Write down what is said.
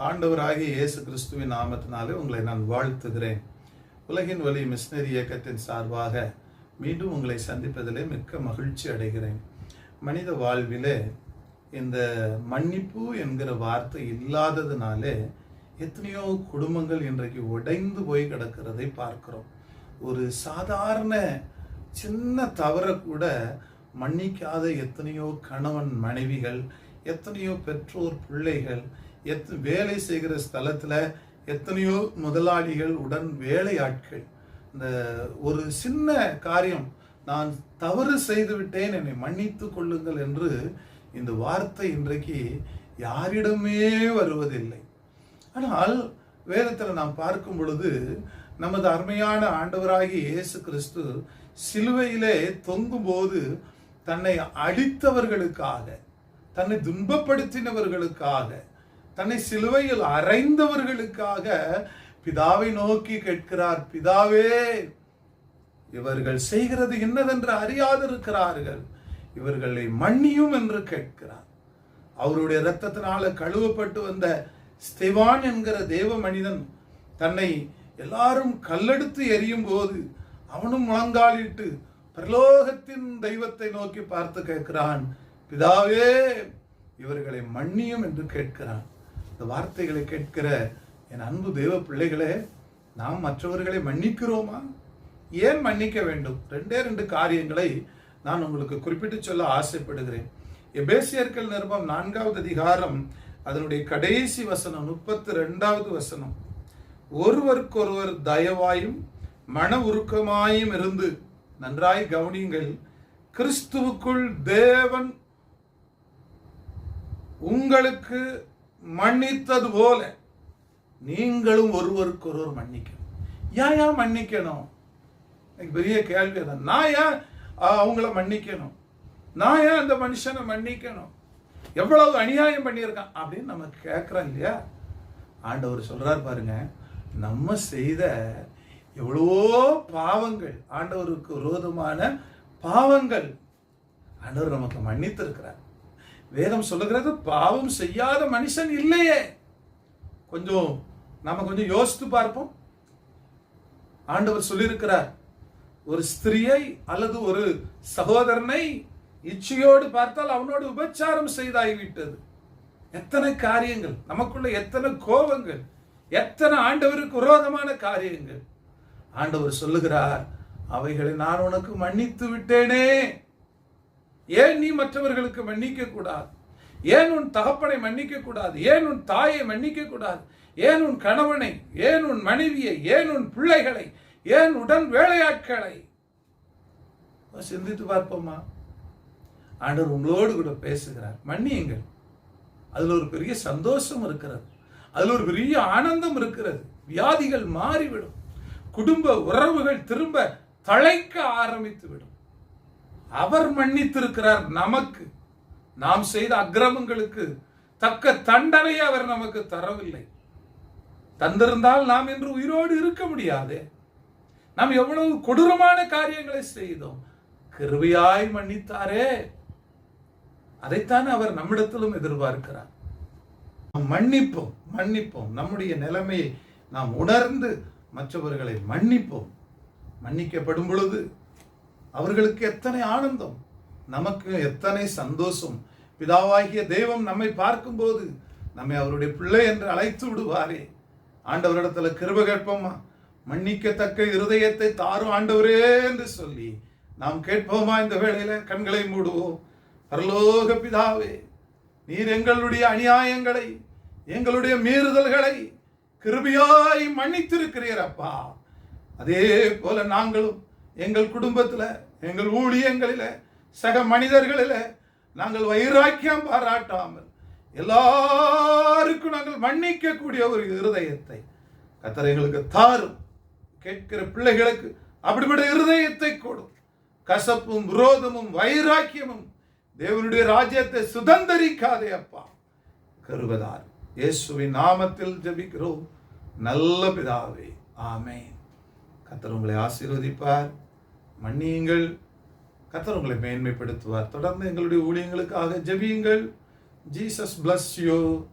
ஆண்டவராகிய இயேசு கிறிஸ்துவின் நாமத்தினாலே உங்களை நான் வாழ்த்துகிறேன். உலகின் வழி மிஷினரி இயக்கத்தின் சார்பாக மீண்டும் உங்களை சந்திப்பதிலே மிக்க மகிழ்ச்சி அடைகிறேன். மனித வாழ்விலே இந்த மன்னிப்பு என்கிற வார்த்தை இல்லாததுனாலே எத்தனையோ குடும்பங்கள் இன்றைக்கு உடைந்து போய் கிடக்கிறதை பார்க்கிறோம். ஒரு சாதாரண சின்ன தவறை கூட மன்னிக்காத எத்தனையோ கணவன் மனைவிகள் எத்தனையோ பெற்றோர் பிள்ளைகள் எத் வேலை செய்கிற ஸ்தலத்தில் எத்தனையோ முதலாளிகள் உடன் வேலையாட்கள். இந்த ஒரு சின்ன காரியம் நான் தவறு செய்து விட்டேன் என்னை மன்னித்து கொள்ளுங்கள் என்று இந்த வார்த்தை இன்றைக்கு யாரிடமே வருவதில்லை. ஆனால் வேதத்தில் நாம் பார்க்கும் பொழுது நமது அருமையான ஆண்டவராகி இயேசு கிறிஸ்து சிலுவையிலே தொங்கும்போது தன்னை அடித்தவர்களுக்காக தன்னை துன்பப்படுத்தினவர்களுக்காக தன்னை சிலுவையில் அறைந்தவர்களுக்காக பிதாவை நோக்கி கேட்கிறார் பிதாவே இவர்கள் செய்கிறது என்னதென்று அறியாதிருக்கிறார்கள். இவர்களை மன்னியும் என்று கேட்கிறார். அவருடைய இரத்தத்தினால கழுவப்பட்டு வந்த ஸ்தெவான் என்கிற தேவ மனிதன் தன்னை எல்லாரும் கல்லெடுத்து எரியும் போது அவனும் முழங்காலிட்டு பிரலோகத்தின் தெய்வத்தை நோக்கி பார்த்து கேட்கிறான் பிதாவே இவர்களை மன்னியும் என்று கேட்கிறான். இந்த வார்த்தைகளை கேட்கிற என் அன்பு தெய்வ பிள்ளைகளே நாம் மற்றவர்களை மன்னிக்கிறோமா? ஏன் மன்னிக்க வேண்டும்? ரெண்டே ரெண்டு காரியங்களை நான் உங்களுக்கு குறிப்பிட்டு சொல்ல ஆசைப்படுகிறேன். எபேசியர்கள் நிருபம் நான்காவது அதிகாரம் அதனுடைய கடைசி வசனம் முப்பத்தி ரெண்டாவது வசனம். ஒருவருக்கொருவர் தயவாயும் மன உருக்கமாயும் இருந்து நன்றாய் கவனியுங்கள். கிறிஸ்துவுக்குள் தேவன் உங்களுக்கு மன்னித்தது போல நீங்களும் ஒருவருக்கொருவர் மன்னிக்கணும். ஏன் ஏன் மன்னிக்கணும்? எனக்கு பெரிய கேள்வி அதான் நான் ஏன் அவங்கள மன்னிக்கணும்? நான் ஏன் அந்த மனுஷனை மன்னிக்கணும்? எவ்வளவு அநியாயம் பண்ணியிருக்கான் அப்படின்னு நம்ம கேட்குறோம் இல்லையா? ஆண்டவர் சொல்கிறார் பாருங்க நம்ம செய்த எவ்வளவோ பாவங்கள் ஆண்டவருக்கு விரோதமான பாவங்கள் ஆண்டவர் நமக்கு மன்னித்திருக்கிறார். வேதம் சொல்லுகிறது பாவம் செய்யாத மனுஷன் இல்லையே. கொஞ்சம் நாம கொஞ்சம் யோசித்து பார்ப்போம். ஆண்டவர் சொல்லியிருக்கிறார் ஒரு ஸ்திரியை அல்லது ஒரு சகோதரனை இச்சையோடு பார்த்தால் அவனோடு உபச்சாரம் செய்தாகிவிட்டது எத்தனை காரியங்கள் நமக்குள்ள எத்தனை கோபங்கள் எத்தனை ஆண்டவருக்கு விரோதமான காரியங்கள். ஆண்டவர் சொல்லுகிறார் அவைகளை நான் உனக்கு மன்னித்து விட்டேனே. ஏன் நீ மற்றவர்களுக்கு மன்னிக்க கூடாது? ஏன் உன் தகப்பனை மன்னிக்க கூடாது? ஏன் உன் தாயை மன்னிக்க கூடாது? ஏன் உன் கணவனை? ஏன் உன் மனைவியை? ஏன் உன் பிள்ளைகளை? ஏன் உடன் வேலையாட்களை? சிந்தித்து பார்ப்போமா? ஆண்டவர் உங்களோடு கூட பேசுகிறார். மன்னியுங்கள். அதில் ஒரு பெரிய சந்தோஷம் இருக்கிறது. அதில் ஒரு பெரிய ஆனந்தம் இருக்கிறது. வியாதிகள் மாறிவிடும். குடும்ப உறவுகள் திரும்ப தழைக்க ஆரம்பித்து விடும் அவர் மன்னித்திருக்கிறார் நமக்கு. நாம் செய்த அக்கிரமங்களுக்கு தக்க தண்டனையை அவர் நமக்கு தரவில்லை. தந்திருந்தால் நாம் என்று உயிரோடு இருக்க முடியாது. நாம் எவ்வளவு கொடூரமான காரியங்களை செய்தோம். கிருவியாய் மன்னித்தாரே. அதைத்தான் அவர் நம்மிடத்திலும் எதிர்பார்க்கிறார். மன்னிப்போம் மன்னிப்போம். நம்முடைய நிலைமையை நாம் உணர்ந்து மற்றவர்களை மன்னிப்போம். மன்னிக்கப்படும் பொழுது அவர்களுக்கு எத்தனை ஆனந்தம் நமக்கு எத்தனை சந்தோஷம். பிதாவாகிய தெய்வம் நம்மை பார்க்கும்போது நம்மை அவருடைய பிள்ளை என்று அழைத்து விடுவாரே. ஆண்டவரிடத்துல கிருப கேட்போமா? மன்னிக்கத்தக்க இருதயத்தை தாரும் ஆண்டவரே என்று சொல்லி நாம் கேட்போமா? இந்த வேளையில கண்களை மூடுவோம். பரலோக பிதாவே நீர் எங்களுடைய அநியாயங்களை எங்களுடைய மீறுதல்களை கிருபியாய் மன்னித்திருக்கிறீரப்பா அதே போல நாங்களும் எங்கள் குடும்பத்தில் எங்கள் ஊழியங்களில் சக மனிதர்களில் நாங்கள் வைராக்கியம் பாராட்டாமல் எல்லாருக்கும் நாங்கள் மன்னிக்கக்கூடிய ஒரு இருதயத்தை கத்தர் எங்களுக்கு தாரும். கேட்கிற பிள்ளைகளுக்கு அப்படிப்பட்ட இருதயத்தை கொடும். கசப்பும் விரோதமும் வைராக்கியமும் தேவனுடைய ராஜ்யத்தை சுதந்திரிக்காதே அப்பா. கருவதார் இயேசுவின் நாமத்தில் ஜபிக்கிறோம். நல்ல பிதாவே ஆமேன். கத்தர் உங்களை ஆசீர்வதிப்பார். மன்னியுங்கள். கத்தர் உங்களை மேன்மைப்படுத்துவார். தொடர்ந்து எங்களுடைய ஊழியங்களுக்காக ஜெபியுங்கள். Jesus bless you